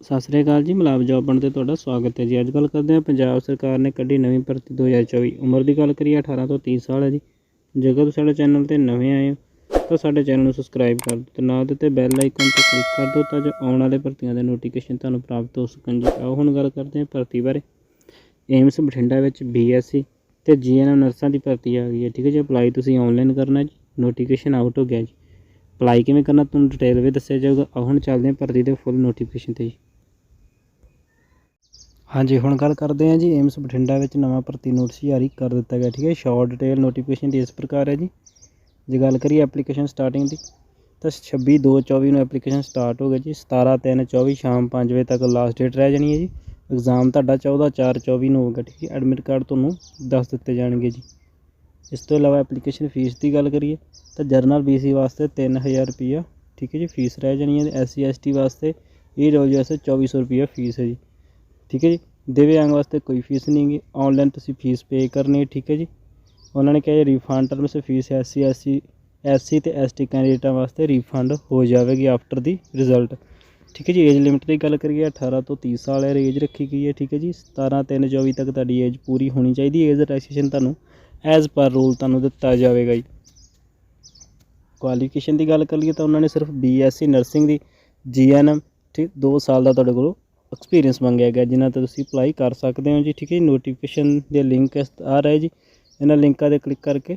ਸਤਿ ਸ੍ਰੀ ਅਕਾਲ ਜੀ, ਮਲਾਬ ਜੋਬ ਬਣ ਤੇ ਤੁਹਾਡਾ ਸਵਾਗਤ ਹੈ ਜੀ। ਅੱਜ ਗੱਲ ਕਰਦੇ ਹਾਂ, ਪੰਜਾਬ ਸਰਕਾਰ ਨੇ ਕੱਢੀ ਨਵੀਂ ਭਰਤੀ 2024 ਉਮਰ ਦੀ ਗੱਲ ਕਰੀਏ 18 ਤੋਂ 30 ਸਾਲ ਹੈ ਜੀ। ਜੇਕਰ ਤੁਸੀਂ ਸਾਡੇ ਚੈਨਲ ਤੇ ਨਵੇਂ ਆਏ ਹੋ, ਤਾਂ ਸਾਡੇ ਚੈਨਲ ਨੂੰ ਸਬਸਕ੍ਰਾਈਬ ਕਰ ਦਿਓ ਤੇ ਨਾਲ ਦਿੱਤੇ ਬੈਲ ਆਈਕਨ ਤੇ ਕਲਿੱਕ ਕਰ ਦਿਓ ਤਾਂ ਜੋ ਆਉਣ ਵਾਲੇ ਭਰਤੀਆਂ ਦੇ ਨੋਟੀਫਿਕੇਸ਼ਨ ਤੁਹਾਨੂੰ ਪ੍ਰਾਪਤ ਹੋ ਸਕਣ ਜੀ। ਆਓ ਹੁਣ ਗੱਲ ਕਰਦੇ ਹਾਂ ਭਰਤੀ ਬਾਰੇ। ਏਮਸ ਬਠਿੰਡਾ ਵਿੱਚ ਬੀਐਸਸੀ ਤੇ ਜੀਐਨਐਮ ਨਰਸਾਂ ਦੀ ਭਰਤੀ ਆ ਗਈ ਹੈ। ਠੀਕ ਹੈ ਜੀ ਅਪਲਾਈ ਤੁਸੀਂ ਆਨਲਾਈਨ ਕਰਨਾ ਜੀ। ਨੋਟੀਫਿਕੇਸ਼ਨ ਆਊਟ ਹੋ ਗਿਆ ਜੀ। ਅਪਲਾਈ ਕਿਵੇਂ ਕਰਨਾ, ਤੁਹਾਨੂੰ ਡਿਟੇਲ ਵੀ ਦੱਸਿਆ ਜਾਊਗਾ। ਆਓ ਹੁਣ ਚੱਲਦੇ ਹਾਂ ਭਰਤੀ ਦੇ ਫੁੱਲ ਨੋਟੀਫਿਕੇਸ਼ਨ ਤੇ ਜੀ। ਹਾਂਜੀ, ਹੁਣ ਗੱਲ ਕਰਦੇ ਹਾਂ ਜੀ, ਏਮਸ ਬਠਿੰਡਾ ਵਿੱਚ ਨਵਾਂ ਭਰਤੀ ਨੋਟਿਸ ਜਾਰੀ ਕਰ ਦਿੱਤਾ ਗਿਆ, ਠੀਕ ਹੈ ਸ਼ਾਰਟ ਡਿਟੇਲ ਨੋਟੀਫਿਕੇਸ਼ਨ ਦੀ ਇਸ ਪ੍ਰਕਾਰ ਹੈ ਜੀ। ਜੇ ਗੱਲ ਕਰੀਏ ਐਪਲੀਕੇਸ਼ਨ ਸਟਾਰਟਿੰਗ ਦੀ, ਤਾਂ 26 2 24 ਨੂੰ ਐਪਲੀਕੇਸ਼ਨ ਸਟਾਰਟ ਹੋ ਗਿਆ ਜੀ। 17 3 24 ਸ਼ਾਮ 5 ਵਜੇ ਤੱਕ ਲਾਸਟ ਡੇਟ ਰਹਿ ਜਾਣੀ ਹੈ ਜੀ। ਐਗਜ਼ਾਮ ਤੁਹਾਡਾ 14 4 24 ਨੂੰ ਹੋਗਾ ਠੀਕ ਹੈ। ਐਡਮਿਟ ਕਾਰਡ ਤੁਹਾਨੂੰ ਦੱਸ ਦਿੱਤੇ ਜਾਣਗੇ ਜੀ। ਇਸ ਤੋਂ ਇਲਾਵਾ ਐਪਲੀਕੇਸ਼ਨ ਫੀਸ ਦੀ ਗੱਲ ਕਰੀਏ, ਤਾਂ ਜਰਨਲ ਬੀਸੀ ਵਾਸਤੇ 3000 ਰੁਪਈਆ, ਠੀਕ ਹੈ ਜੀ ਫੀਸ ਰਹਿ ਜਾਣੀ ਹੈ ਐਸਸੀ ਐਸਟੀ ਵਾਸਤੇ ਈ ਡਬਲਯੂ ਵਾਸਤੇ 2400 ਰੁਪਈਆ ਫੀਸ ਹੈ ਜੀ। ਠੀਕ ਹੈ ਜੀ? ਦਿਵਿਆਂਗ ਵਾਸਤੇ ਕੋਈ ਫੀਸ ਨਹੀਂ ਗੀ। ਆਨਲਾਈਨ ਤੁਸੀਂ ਫੀਸ ਪੇ ਕਰਨੀ ਹੈ, ਠੀਕ ਹੈ ਜੀ? ਉਹਨਾਂ ਨੇ ਕਿਹਾ ਜੀ refund terms fees SC SC SC ਤੇ ਐਸਟੀ ਕੈਂਡੀਡੇਟਾਂ ਵਾਸਤੇ ਰਿਫੰਡ ਹੋ ਜਾਵੇਗੀ ਆਫਟਰ ਦੀ ਰਿਜ਼ਲਟ ਠੀਕ ਹੈ ਜੀ? ਏਜ ਲਿਮਿਟ ਦੀ ਗੱਲ ਕਰੀਏ 18 ਤੋਂ 30 ਸਾਲ ਹੈ ਏਜ ਰੱਖੀ ਗਈ ਹੈ, ਠੀਕ ਹੈ ਜੀ? 17 3 24 ਤੱਕ ਤੁਹਾਡੀ ਏਜ ਪੂਰੀ ਹੋਣੀ ਚਾਹੀਦੀ ਹੈ। ਏਜ ਰਜਿਸਟ੍ਰੇਸ਼ਨ ਤੁਹਾਨੂੰ ਐਜ਼ ਪਰ ਰੂਲ ਤੁਹਾਨੂੰ ਦਿੱਤਾ ਜਾਵੇਗਾ ਜੀ। ਕੁਆਲੀਫਿਕੇਸ਼ਨ ਦੀ ਗੱਲ ਕਰ ਲਈਏ ਤਾਂ ਉਹਨਾਂ ਨੇ ਸਿਰਫ ਬੀਐਸਸੀ ਨਰਸਿੰਗ ਦੀ ਜੀਐਨਐਮ ਠੀਕ? 2 ਸਾਲ ਦਾ ਤੁਹਾਡੇ ਕੋਲੋਂ ਐਕਸਪੀਰੀਅੰਸ ਮੰਗਿਆ ਗਿਆ ਜਿਨ੍ਹਾਂ ਤੇ ਤੁਸੀਂ ਅਪਲਾਈ ਕਰ ਸਕਦੇ ਹੋ ਜੀ, ਠੀਕ ਹੈ ਜੀ? ਨੋਟੀਫਿਕੇਸ਼ਨ ਦੇ ਲਿੰਕ ਆ ਰਹੇ ਜੀ। ਇਹਨਾਂ ਲਿੰਕਾਂ ਤੇ ਕਲਿੱਕ ਕਰਕੇ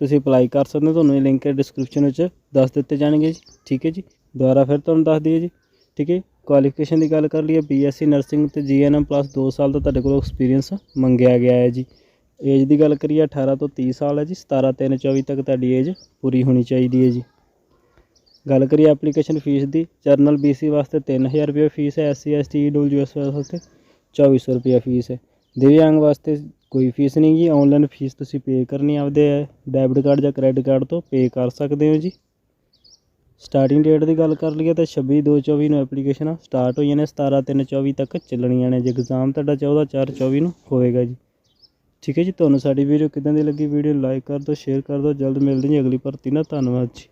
ਤੁਸੀਂ ਅਪਲਾਈ ਕਰ ਸਕਦੇ ਹੋ। ਤੁਹਾਨੂੰ ਇਹ ਲਿੰਕ ਡਿਸਕ੍ਰਿਪਸ਼ਨ ਵਿੱਚ ਦੱਸ ਦਿੱਤੇ ਜਾਣਗੇ ਜੀ। ਠੀਕ ਹੈ ਜੀ? ਦੁਬਾਰਾ ਫਿਰ ਤੁਹਾਨੂੰ ਦੱਸ ਦਈਏ ਜੀ। ਠੀਕ ਹੈ ਕੁਆਲੀਫਿਕੇਸ਼ਨ ਦੀ ਗੱਲ ਕਰ ਲਈਏ ਬੀਐਸਸੀ ਨਰਸਿੰਗ ਤੇ ਜੀਐਨਐਮ ਪਲੱਸ 2 ਸਾਲ ਦਾ ਤੁਹਾਡੇ ਕੋਲ ਐਕਸਪੀਰੀਅੰਸ ਮੰਗਿਆ ਗਿਆ ਹੈ ਜੀ। ਏਜ ਦੀ ਗੱਲ ਕਰੀਏ 18 ਤੋਂ 30 ਸਾਲ ਹੈ ਜੀ। 17 3 24 ਤੱਕ ਤੁਹਾਡੀ ਏਜ ਪੂਰੀ ਹੋਣੀ ਚਾਹੀਦੀ ਹੈ ਜੀ। ਗੱਲ ਕਰੀਏ ਐਪਲੀਕੇਸ਼ਨ ਫੀਸ ਦੀ, ਜਰਨਲ ਬੀਸੀ ਵਾਸਤੇ 3000 ਰੁਪਏ ਫੀਸ ਹੈ ਐਸਸੀ ਐਸਟੀ ਡਬਲਯੂਐਸ ਵਾਸਤੇ 2400 ਰੁਪਏ ਫੀਸ ਹੈ। ਦਿਵਿਆਂਗ ਵਾਸਤੇ ਕੋਈ ਫੀਸ ਨਹੀਂ ਜੀ ਆਨਲਾਈਨ ਫੀਸ ਤੁਸੀਂ ਪੇ ਕਰਨੀ ਆਪਦੇ ਡੈਬਿਟ ਕਾਰਡ ਜਾਂ ਕ੍ਰੈਡਿਟ ਕਾਰਡ ਤੋਂ ਪੇ ਕਰ ਸਕਦੇ ਹੋ ਜੀ। ਸਟਾਰਟਿੰਗ ਡੇਟ ਦੀ ਗੱਲ ਕਰ ਲਈਏ ਤਾਂ 26 2 24 ਨੂੰ ਐਪਲੀਕੇਸ਼ਨ ਸਟਾਰਟ ਹੋਈਆਂ ਨੇ 17 3 24 ਤੱਕ ਚੱਲਣੀਆਂ ਨੇ ਜੇ ਐਗਜ਼ਾਮ ਤੁਹਾਡਾ 14 4 24 ਨੂੰ ਹੋਵੇਗਾ ਜੀ। ਠੀਕ ਹੈ ਜੀ, ਤੁਹਾਨੂੰ ਸਾਡੀ ਵੀਡੀਓ ਕਿਦਾਂ ਦੀ ਲੱਗੀ ਵੀਡੀਓ ਲਾਈਕ ਕਰ ਦਿਓ ਸ਼ੇਅਰ ਕਰ ਦਿਓ, ਜਲਦ ਮਿਲਦੇ ਜੀ ਅਗਲੀ ਭਰਤੀ ਨਾਲ, ਧੰਨਵਾਦ ਜੀ।